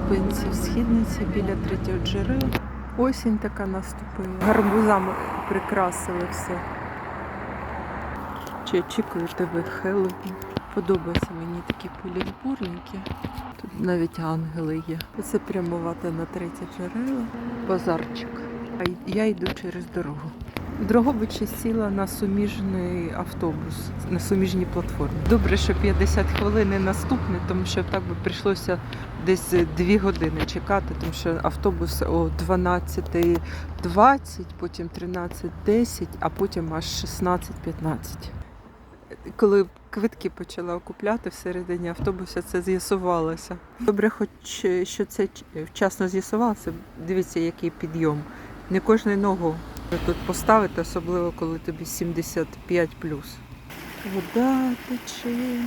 зупинці в східниці біля третього джерела. Осінь така наступила. Гарбузами прикрасили все. Чи очікую тебе Хеллоуін? Подобаються мені такі полівбурники. Тут навіть ангели є. Це прямувати на третє джерело. Базарчик. Я йду через дорогу. В сіла на суміжний автобус, на суміжній платформі. Добре, що 50 хвилин не наступний, тому що так би прийшлося десь 2 години чекати, тому що автобус о 12.20, потім 13.10, а потім аж 16.15. Коли квитки почала купляти всередині автобуса, це з'ясувалося. Добре, хоч що це вчасно з'ясувалося. Дивіться, який підйом. Не кожну ногу тут поставити, особливо коли тобі 75 Вода тече.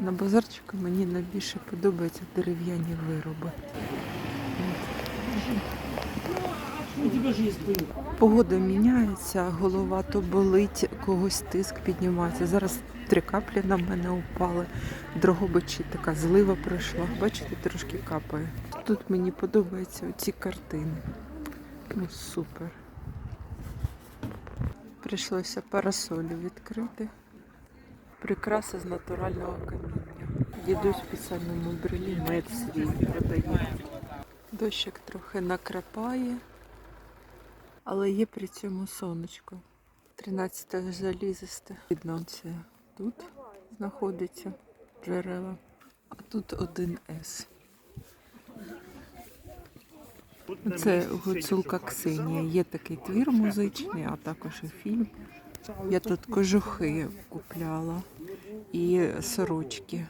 На базарчику мені найбільше подобаються дерев'яні вироби. Погода міняється, голова то болить, когось тиск піднімається. Зараз три каплі на мене упали. Дрогобичі така злива пройшла. Бачите, трошки капає. Тут мені подобаються ці картини. Ну, супер. Прийшлося парасолі відкрити. Прикраси з натурального каміння. Дідусь спеціальному брелі мед свій продає. Дощик трохи накрапає, але є при цьому сонечко. 13 залізисте. Видно, це тут знаходиться джерела, а тут 1С. Це гуцулка Ксенія. Є такий твір музичний, а також і фільм. Я тут кожухи купляла і сорочки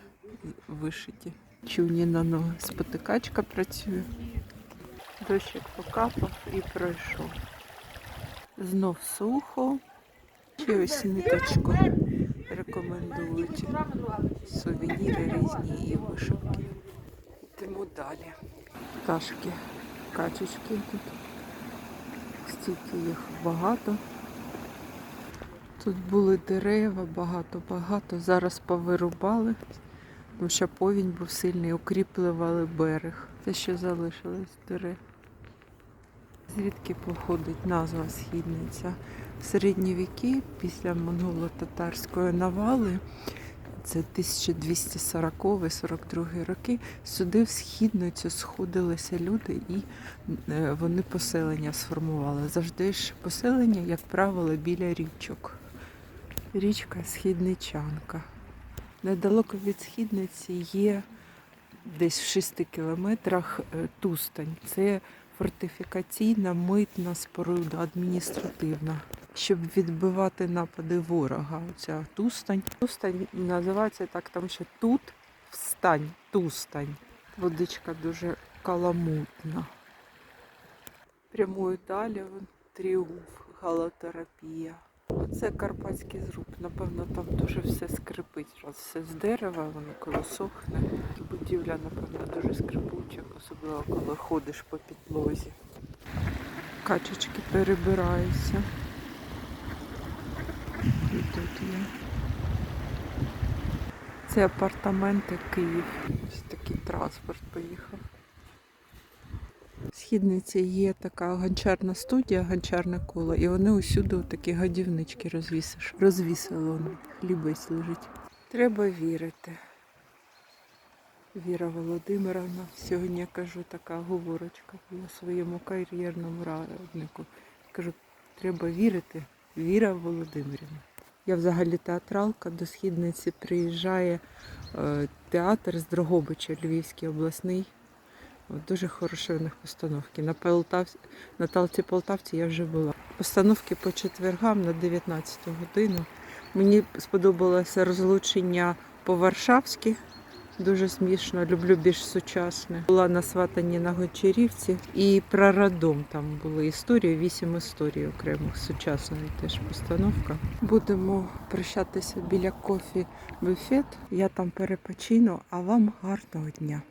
вишиті. Чуні на ноги. Спотикачка працює. Дощик покапав і пройшов. Знов сухо. Ще ось ниточку рекомендують. Сувеніри різні і вишивки. Йдемо далі. Пташки, качечки тут. Стільки їх багато. Тут були дерева, багато-багато. Зараз повирубали, тому що повінь був сильний, укріплювали берег. Те, що залишилось дерев. Звідки походить назва східниця? В середні віки, після монголо-татарської навали, це 1240-42 роки, сюди в східницю сходилися люди і е, вони поселення сформували. Завжди ж поселення, як правило, біля річок. Річка Східничанка. Недалеко від східниці є десь в 6 кілометрах е, Тустань. Це фортифікаційна митна споруда, адміністративна, щоб відбивати напади ворога. Оця Тустань. Тустань називається так, тому що тут встань, Тустань. Водичка дуже каламутна. Прямою далі тріумф, галотерапія. Це карпатський зруб. Напевно, там дуже все скрипить. Раз все з дерева, воно коли сохне. Будівля, напевно, дуже скрипуча, особливо коли ходиш по підлозі. Качечки перебираються. Тут є. Це апартаменти Київ. Ось такий транспорт поїхав. В східниці є така гончарна студія, гончарне коло, і вони усюди такі гадівнички розвісиш. Розвісили вони. Хлібець лежить. Треба вірити. Віра Володимировна. Сьогодні я кажу така говорочка я своєму кар'єрному раднику. Кажу, треба вірити. Віра Володимирівна. Я взагалі театралка, до східниці приїжджає е, театр з Дрогобича, Львівський обласний. Дуже хороші у них постановки. На, Полтавці, на Талці Полтавці я вже була. Постановки по четвергам на 19 годину. Мені сподобалося розлучення по-варшавськи. Дуже смішно, люблю більш сучасне. Була на сватанні на Гончарівці і про родом там були історії, вісім історій окремих сучасної теж постановка. Будемо прощатися біля кофі буфет. Я там перепочину, а вам гарного дня.